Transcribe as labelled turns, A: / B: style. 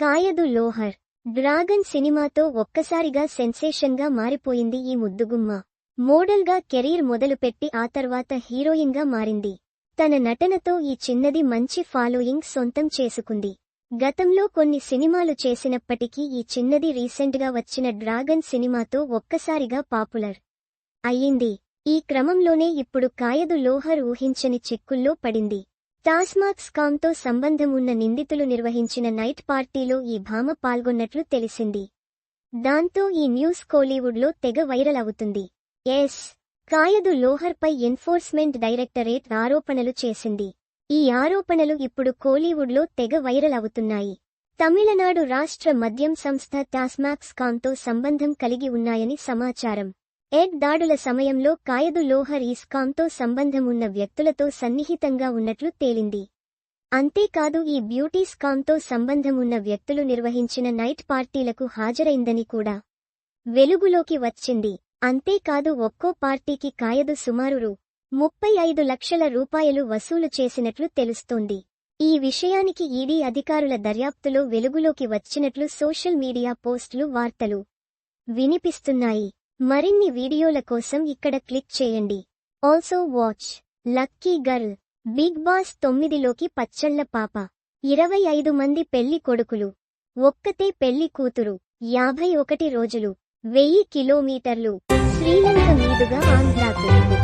A: కాయదు Lohar. Dragon సినిమాతో ఒక్కసారిగా సెన్సేషన్గా మారిపోయింది ఈ ముద్దుగుమ్మ. మోడల్గా కెరీర్ మొదలుపెట్టి ఆ తర్వాత హీరోయిన్గా మారింది. తన నటనతో ఈ చిన్నది మంచి ఫాలోయింగ్ సొంతం చేసుకుంది. గతంలో కొన్ని సినిమాలు చేసినప్పటికీ ఈ చిన్నది రీసెంట్గా వచ్చిన డ్రాగన్ సినిమాతో ఒక్కసారిగా పాపులర్ అయ్యింది. ఈ క్రమంలోనే ఇప్పుడు కాయదు లోహర్ ఊహించని చిక్కుల్లో పడింది. టాస్మాక్స్ కామ్తో సంబంధం ఉన్న నిందితులు నిర్వహించిన నైట్ పార్టీలో ఈ భామ పాల్గొన్నట్లు తెలిసింది. దాంతో ఈ న్యూస్ కోలీవుడ్లో తెగ వైరల్ అవుతుంది. ఎస్. కాయదు లోహర్పై ఎన్ఫోర్స్మెంట్ డైరెక్టరేట్ ఆరోపణలు చేసింది. ఈ ఆరోపణలు ఇప్పుడు కోలీవుడ్లో తెగ వైరల్ అవుతున్నాయి. తమిళనాడు రాష్ట్ర మద్యం సంస్థ టాస్మాక్స్ కామ్తో సంబంధం కలిగి ఉన్నాయని సమాచారం. ఎడ్ దాడుల సమయంలో కాయదు లోహర్ ఇస్కాంతో సంబంధమున్న వ్యక్తులతో సన్నిహితంగా ఉన్నట్లు తేలింది. అంతేకాదు ఈ బ్యూటీ స్కామ్తో సంబంధమున్న వ్యక్తులు నిర్వహించిన నైట్ పార్టీలకు హాజరైందని కూడా వెలుగులోకి వచ్చింది. అంతేకాదు ఒక్కో పార్టీకి కాయదు సుమారు రూ. ముప్పై ఐదు లక్షల రూపాయలు వసూలు చేసినట్లు తెలుస్తోంది. ఈ విషయానికి ఈడీ అధికారుల దర్యాప్తులో వెలుగులోకి వచ్చినట్లు సోషల్ మీడియా పోస్టులు వార్తలు వినిపిస్తున్నాయి. మరిన్ని వీడియోల కోసం ఇక్కడ క్లిక్ చేయండి. Also watch lucky girl Bigg Boss తొమ్మిదిలోకి పచ్చళ్ళ పాప. ఇరవై ఐదు మంది పెళ్ళి కొడుకులు. ఒక్కతే పెళ్ళి కూతురు. యాభై ఒకటి రోజులు. వెయ్యి కిలోమీటర్లు. శ్రీలంక మీదుగా ఆంధ్రాకు.